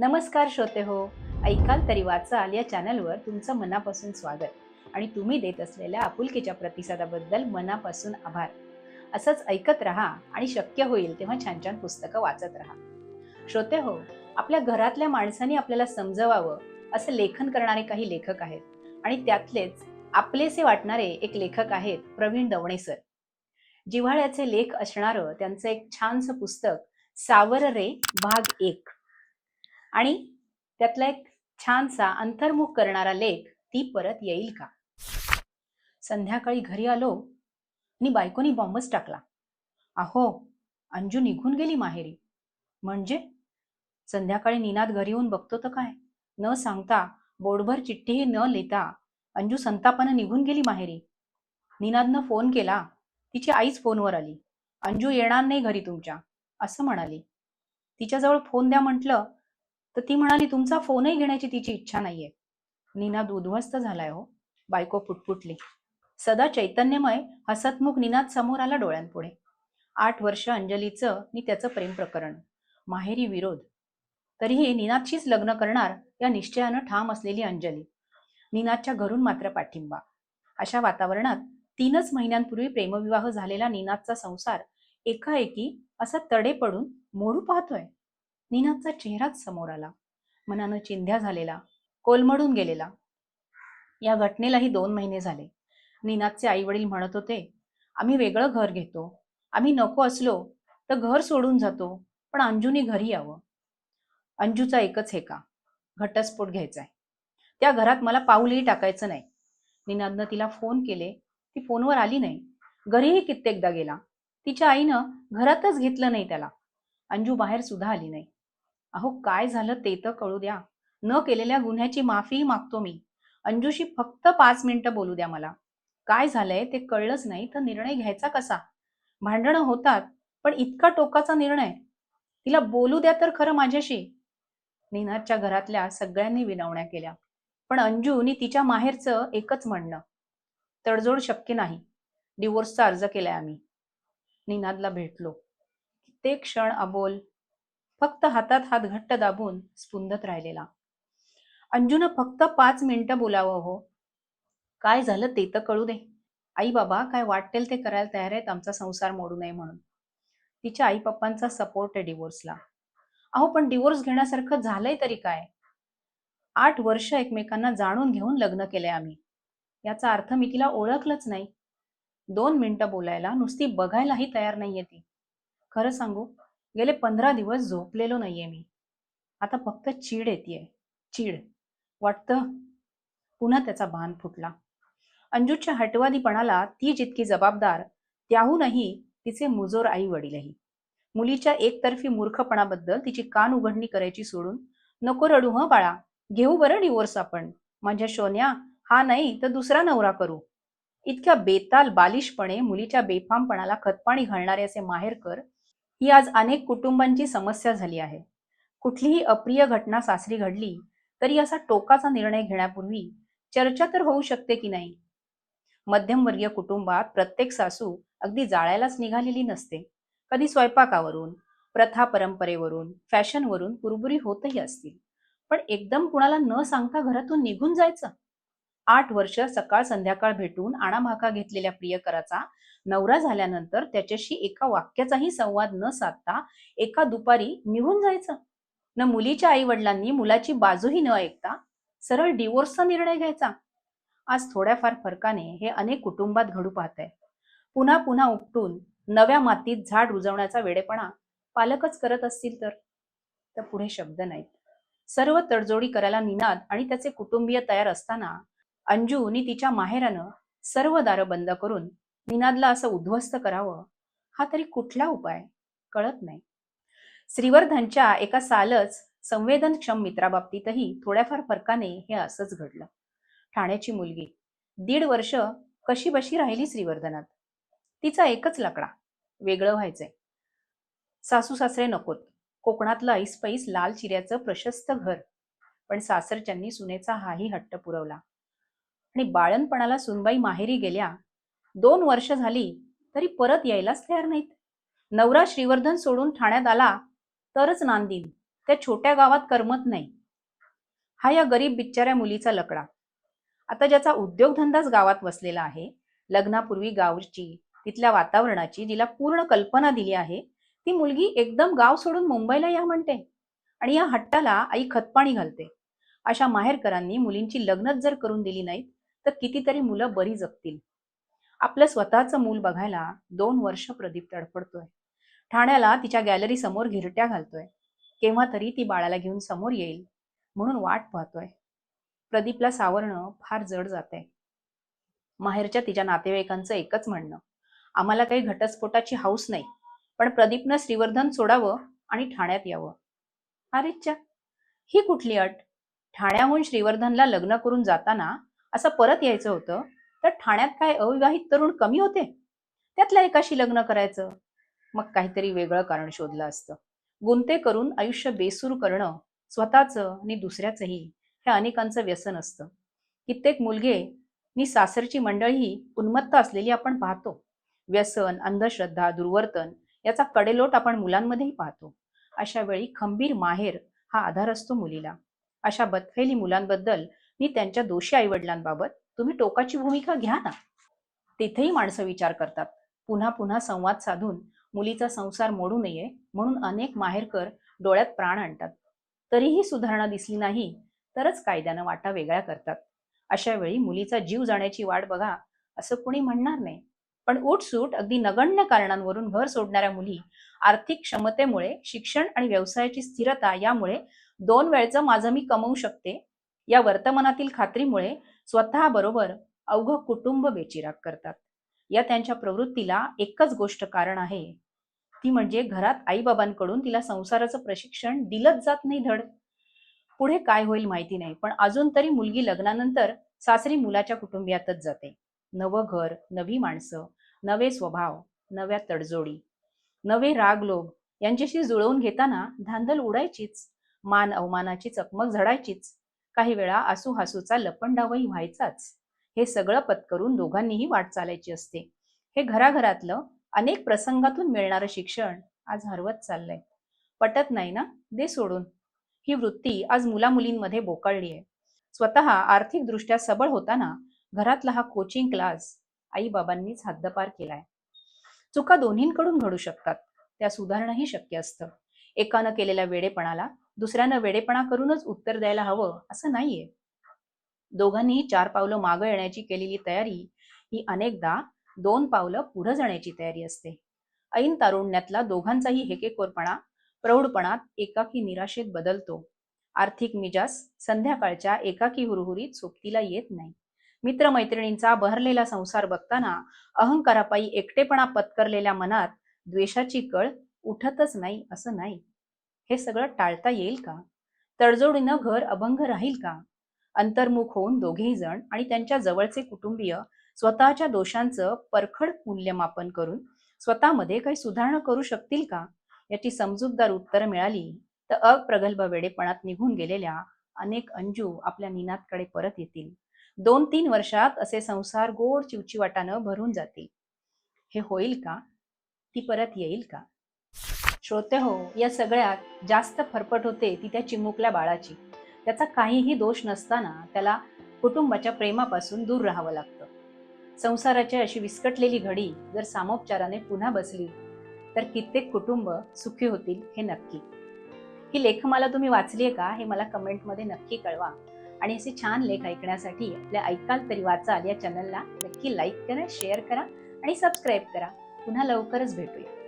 नमस्कार श्रोते हो ऐकाल तरी वाचाल या चॅनलवर तुमचं मनापासून स्वागत. आणि तुम्ही देत असलेल्या आपुलकीच्या प्रतिसादाबद्दल मनापासून आभार. असंच ऐकत राहा आणि शक्य होईल तेव्हा छान छान पुस्तकं वाचत राहा. श्रोते हो आपल्या घरातल्या माणसांनी आपल्याला समजवावं असं लेखन करणारे काही लेखक आहेत. आणि त्यातलेच आपलेसे वाटणारे एक लेखक आहेत प्रवीण दवणे सर. जिव्हाळ्याचे लेख असणारं त्यांचं एक छानसं पुस्तक सावर रे भाग एक. आणि त्यातला एक छानसा अंतर्मुख करणारा लेख ती परत येईल का? संध्याकाळी घरी आलो आणि बायकोनी बॉम्बच टाकला. अहो अंजू निघून गेली माहेरी. म्हणजे? संध्याकाळी निनाद घरी येऊन बघतो तर काय? न सांगता बोर्डभर चिठ्ठीही न लिहिता अंजू संतापानं निघून गेली माहेरी. निनादनं फोन केला. तिची आईच फोनवर आली. अंजू येणार नाही घरी तुमच्या असं म्हणाली. तिच्याजवळ फोन द्या म्हटलं तर ती म्हणाली तुमचा फोनही घेण्याची तिची इच्छा नाहीये. निनाद उद्ध्वस्त झालाय हो. बायको पुटपुटली. सदा चैतन्यमय हसतमुख निनाद समोर आला डोळ्यांपुढे. आठ वर्ष अंजलीचं आणि त्याचं प्रेम प्रकरण. माहेरी विरोध. तरीही निनादशीच लग्न करणार या निश्चयानं ठाम असलेली अंजली. निनादच्या घरून मात्र पाठिंबा. अशा वातावरणात तीनच महिन्यांपूर्वी प्रेमविवाह झालेला निनादचा संसार एकाएकी असा तडे पडून मोडू पाहतोय. निनादचा चेहराच समोर आला. मनानं चिंध्या झालेला कोलमडून गेलेला. या घटनेलाही दोन महिने झाले. निनादचे आई वडील म्हणत होते आम्ही वेगळं घर घेतो. आम्ही नको असलो तर घर सोडून जातो पण अंजूनी घरी यावं. अंजूचा एकच हे का घटस्फोट आहे त्या घरात मला पाऊलही टाकायचं नाही. निनादनं तिला फोन केले. ती फोनवर आली नाही. घरीही कित्येकदा गेला. तिच्या आईनं घरातच घेतलं नाही त्याला. अंजू बाहेर सुद्धा आली नाही. अहो काय झालं ते तर कळू द्या. न केलेल्या गुन्ह्याची माफीही मागतो मी. अंजूशी फक्त पाच मिनिटं बोलू द्या मला. काय झालंय ते कळलंच नाही तर निर्णय घ्यायचा कसा? भांडणं होतात पण इतका टोकाचा निर्णय. तिला बोलू द्या तर खरं माझ्याशी. निनादच्या घरातल्या सगळ्यांनी विनवण्या केल्या. पण अंजूनी तिच्या माहेरचं एकच म्हणणं. तडजोड शक्य नाही. डिवोर्सचा अर्ज केलाय आम्ही. निनादला भेटलो. ते क्षण अबोल फक्त हातात हात घट्ट दाबून स्पुंदत राहिलेला. अंजूनं फक्त पाच मिनिटं बोलावं हो. काय झालं ते तर कळू दे. आई बाबा काय वाटेल ते करायला तयार आहेत आमचा संसार मोडू नये म्हणून. तिच्या आई पप्पांचा सपोर्ट आहे डिवोर्सला अहो पण डिवोर्स घेण्यासारखं झालंय तरी काय? आठ वर्ष एकमेकांना जाणून घेऊन लग्न केलंय आम्ही. याचा अर्थ मी तिला ओळखलंच नाही. दोन मिनिटं बोलायला नुसती बघायलाही तयार नाहीये ती. खरं सांगू गेले पंधरा दिवस झोपलेलो नाहीये मी. आता फक्त चीड येते चीड. वाटतं पुन्हा त्याचा भान फुटला. अंजूच्या हटवादीपणाला ती जितकी जबाबदार त्याहूनही तिचे मुजोर आई वडीलही. मुलीच्या एकतर्फी मूर्खपणाबद्दल तिची कान उघडणी करायची सोडून नको रडू ह बाळा. घेऊ बरं डिवोर्स आपण. माझ्या शोन्या हा नाही तर दुसरा नवरा करू. इतक्या बेताल बालिशपणे मुलीच्या बेफामपणाला खतपाणी घालणारे असे माहेरकर ही आज अनेक कुटुंबांची समस्या झाली आहे. कुठलीही अप्रिय घटना सासरी घडली तरी असा टोकाचा निर्णय घेण्यापूर्वी चर्चा तर होऊ शकते की नाही? मध्यमवर्गीय कुटुंबात प्रत्येक सासू अगदी जाळ्यालाच निघालेली नसते. कधी स्वयंपाकावरून प्रथा परंपरेवरून फॅशनवरून कुरबुरी होतही असतील. पण एकदम कुणाला न सांगता घरातून निघून जायचं? आठ वर्ष सकाळ संध्याकाळ भेटून आणाभाका घेतलेल्या प्रियकराचा नवरा झाल्यानंतर त्याच्याशी एका वाक्याचाही संवाद न साधता एका दुपारी निघून जायचं. न मुलीच्या आई वडिलांनी मुलाची बाजूही न ऐकता सरळ डिवोर्सचा निर्णय घ्यायचा. आज थोड्याफार फरकाने हे अनेक कुटुंबात घडू पाहत आहे पुन्हा पुन्हा उपटून नव्या मातीत झाड रुजवण्याचा वेडेपणा पालकच करत असतील तर? तर पुढे शब्द नाहीत. सर्व तडजोडी करायला निनाद आणि त्याचे कुटुंबीय तयार असताना अंजूनी तिच्या माहेरानं सर्व दारं बंद करून निनादला असं उद्ध्वस्त करावं हा तरी कुठला उपाय? कळत नाही. श्रीवर्धनच्या एका सालच संवेदनक्षम मित्राबाबतीतही थोड्याफार फरकाने हे असंच घडलं. ठाण्याची मुलगी. दीड वर्ष कशी बशी राहिली श्रीवर्धनात? तिचा एकच लकडा. वेगळं व्हायचंय. सासू सासरे नकोत. कोकणातलं ऐसपैस लाल चिऱ्याचं प्रशस्त घर. पण सासरच्यांनी सुनेचा हाही हट्ट पुरवला. आणि बाळणपणाला सुनबाई माहेरी गेल्या. दोन वर्ष झाली तरी परत यायलाच तयार नाहीत. नवरा श्रीवर्धन सोडून ठाण्यात आला तरच नांदीन त्या छोट्या गावात करमत नाही. हा या गरीब बिच्चाऱ्या मुलीचा लकडा. आता ज्याचा उद्योगधंदाच गावात वसलेला आहे लग्नापूर्वी गावची तिथल्या वातावरणाची जिला पूर्ण कल्पना दिली आहे ती मुलगी एकदम गाव सोडून मुंबईला या म्हणते. आणि या हट्टाला आई खतपाणी घालते. अशा माहेरकरांनी मुलींची लग्नच जर करून दिली नाहीत तर कितीतरी मुलं बरी जगतील. आपलं स्वतःचं मूल बघायला दोन वर्ष प्रदीप तडफडतोय. ठाण्याला तिच्या गॅलरी समोर घिरट्या घालतोय. केव्हा तरी ती बाळाला घेऊन समोर येईल म्हणून वाट पाहतोय. प्रदीपला सावरणं फार जड जाते माहेरच्या तिच्या नातेवाईकांचं एकच म्हणणं आम्हाला काही घटस्फोटाची हाऊस नाही पण प्रदीपनं श्रीवर्धन सोडावं आणि ठाण्यात यावं. अरेच्या ही कुठली अट? ठाण्याहून श्रीवर्धनला लग्न करून जाताना असं परत यायचं होतं तर ठाण्यात काय अविवाहित तरुण कमी होते? त्यातल्या एकाशी लग्न करायचं? मग काहीतरी वेगळं कारण शोधलं असतं. गुंते करून आयुष्य बेसूर करणं स्वतःचं आणि दुसऱ्याचंही हे अनेकांचं व्यसन असतं. कित्येक मुलगे नि सासरची मंडळी उन्मत्त असलेली आपण पाहतो. व्यसन अंधश्रद्धा दुर्वर्तन याचा कडेलोट आपण मुलांमध्येही पाहतो. अशा वेळी खंबीर माहेर हा आधार असतो मुलीला. अशा बदफेली मुलांबद्दल मी त्यांच्या दोषी आईवडिलांबाबत तुम्ही टोकाची भूमिका घ्या ना. तिथेही माणसं विचार करतात. पुन्हा पुन्हा संवाद साधून मुलीचा संसार मोडू नये म्हणून अनेक माहेरकर डोळ्यात प्राण आणतात. तरीही सुधारणा दिसली नाही तरच कायद्यानं वाटा वेगळ्या करतात. अशा वेळी मुलीचा जीव जाण्याची वाट बघा असं कुणी म्हणणार नाही. पण उठसूट अगदी नगण्य कारणांवरून घर सोडणाऱ्या मुली आर्थिक क्षमतेमुळे शिक्षण आणि व्यवसायाची स्थिरता यामुळे दोन वेळचं माझं मी कमवू शकते या वर्तमानातील खात्रीमुळे स्वतःबरोबर अवघं कुटुंब बेचिराग करतात. या त्यांच्या प्रवृत्तीला एकच गोष्ट कारण आहे. ती म्हणजे घरात आईबाबांकडून तिला संसाराचं प्रशिक्षण दिलंच जात नाही धड. पुढे काय होईल माहिती नाही पण अजून तरी मुलगी लग्नानंतर सासरी मुलाच्या कुटुंबियातच जाते. नवं घर नवी माणसं नवे स्वभाव नव्या तडजोडी नवे राग लोभ यांच्याशी जुळवून घेताना धांदल उडायचीच मान अवमानाची चकमक झडायचीच. काही वेळा आसू हासूचा लपंडावही व्हायचाच. हे सगळं पत्करून दोघांनीही वाट चालायची असते. हे घराघरातलं अनेक प्रसंगातून मिळणारं शिक्षण आज हरवत चाललंय. पटत नाही ना? दे सोडून. ही वृत्ती आज मुलामुलींमध्ये बोकाळली आहे स्वतः आर्थिकदृष्ट्या सबळ होताना घरातला हा कोचिंग क्लास आई बाबांनीच हद्दपार केलाय. चुका दोन्हींकडून घडू शकतात. त्या सुधारणंही शक्य असतं. एकानं केलेल्या वेडेपणाला दुसऱ्यानं वेडेपणा करूनच उत्तर द्यायला हवं असं नाहीये. दोघांनीही चार पावलं मागं येण्याची केलेली तयारी ही अनेकदा दोन पावलं पुढे जाण्याची तयारी असते. ऐन तारुण्यातला दोघांचाही हेकेकोरपणा प्रौढपणात एकाकी निराशेत बदलतो. आर्थिक मिजास संध्याकाळच्या एकाकी हुरहुरीत सोबतीला येत नाही. मित्रमैत्रिणींचा बहरलेला संसार बघताना अहंकारापायी एकटेपणा पत्करलेल्या मनात द्वेषाची कळ उठतच नाही असं नाही. हे सगळं टाळता येईल का? तडजोडीनं घर अभंग राहील का? अंतर्मुख होऊन दोघेही जण आणि त्यांच्या जवळचे कुटुंबीय स्वतःच्या दोषांचं परखड मूल्यमापन करून स्वतःमध्ये काही सुधारणा करू शकतील का? याची समजूतदार उत्तरं मिळाली तर अप्रगल्भ वेडेपणात निघून गेलेल्या अनेक अंजू आपल्या निनादकडे परत येतील. दोन तीन वर्षात असे संसार गोड चिवचिवाटानं भरून जातील. हे होईल का? ती परत येईल का? श्रोते हो या सगळ्यात जास्त फरफट होते ती त्या चिमुकल्या बाळाची. त्याचा काहीही दोष नसताना त्याला कुटुंबाच्या प्रेमापासून दूर राहावं लागतं. संसाराची अशी विस्कटलेली घडी जर सामोपचाराने पुन्हा बसली तर कित्येक कुटुंब सुखी होतील हे नक्की. ही लेखमाला तुम्ही वाचली आहे का हे मला कमेंटमध्ये नक्की कळवा. आणि असे छान लेख ऐकण्यासाठी आपल्या ऐकाल तरी वाचाल या चॅनलला नक्की लाईक करा शेअर करा आणि सबस्क्राईब करा. पुन्हा लवकरच भेटूया.